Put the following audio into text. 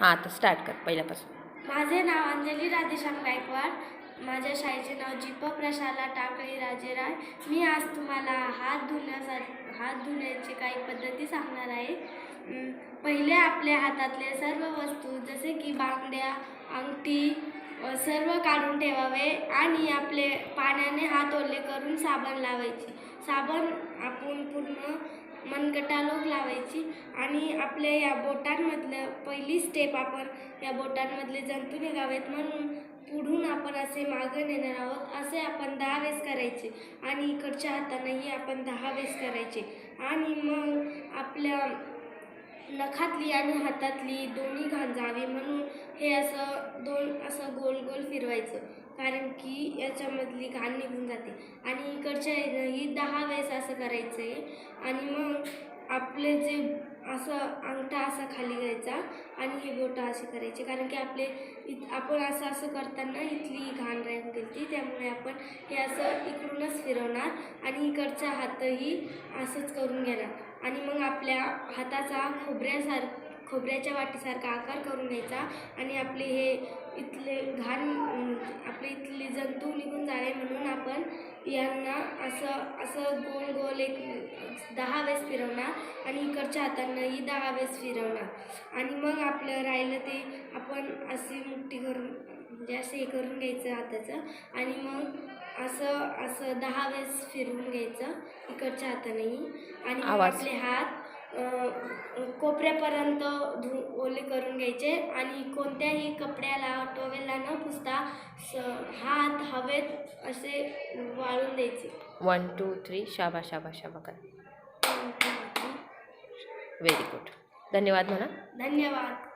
हां तर स्टार्ट कर पहिल्यापासून. माझे नाव अंजली राधेश्याम गायकवाड. माझ्या शाळेचे नाव जिप प्रशाला टाकळी राजेराय. मी आज तुम्हाला हात धुण्यासाठी हात धुण्याची काही पद्धती सांगणार आहे. अं, पहिले आपल्या हातातले सर्व वस्तू जसे की बांगड्या अंगठी अ, सर्व काढून ठेवावे आणि आपले पाण्याने हात ओले करून साबण लावायचे. साबण आपण पूर्ण मनगटालोक लावायची आणि आपल्या या बोटांमधलं पहिली स्टेप आपण या बोटांमधले जंतू निघावेत म्हणून पुढून आपण असे मागं नेणार आहोत असे आपण दहा वेळेस करायचे आणि इकडच्या हातानेही आपण दहा वेळेस करायचे. आणि मग आपल्या नखातली आणि हातातली दोन्ही घाण जावी म्हणून हे असं दोन असं गोल गोल फिरवायचं. कारण की याच्यामधली घाण निघून जाते. आणि इकडच्या ही दहा वेळेस असं करायचं आहे आणि मग आपले जे असं अंगठा असा खाली घ्यायचा आणि हे बोटं असे करायचे. कारण की आपले इत आपण असं असं करताना इथली घाण राहून गेली त्यामुळे आपण हे असं इकडूनच फिरवणार आणि इकडचा हातही असंच करून घेणार. आणि मग आपल्या हाताचा खोबऱ्यासार खोबऱ्याच्या वाटीसारखा आकार करून घ्यायचा आणि आपले हे इथले घाण आपले इथले जंतू निघून जावे म्हणून आपण यांना असं असं गोल गोल एक दहा वेळेस फिरवणार आणि इकडच्या हातांनाही दहा वेळेस फिरवणार. आणि मग आपलं राहिलं ते आपण अशी मुठ्ठी करून म्हणजे असं हे करून घ्यायचं हाताचं. आणि मग असं असं दहा वेळेस फिरवून घ्यायचं. इकडच्या हातानेही. आणि आवाज. आपले हात अ, कोपऱ्यापर्यंत धु ओले करून घ्यायचे. आणि कोणत्याही कपड्याला टोवेलला न पुसता स हात हवेत असे वाळून द्यायचे. वन टू थ्री शाबा शाबा शाबा कर. व्हेरी गुड धन्यवाद म्हणा. धन्यवाद.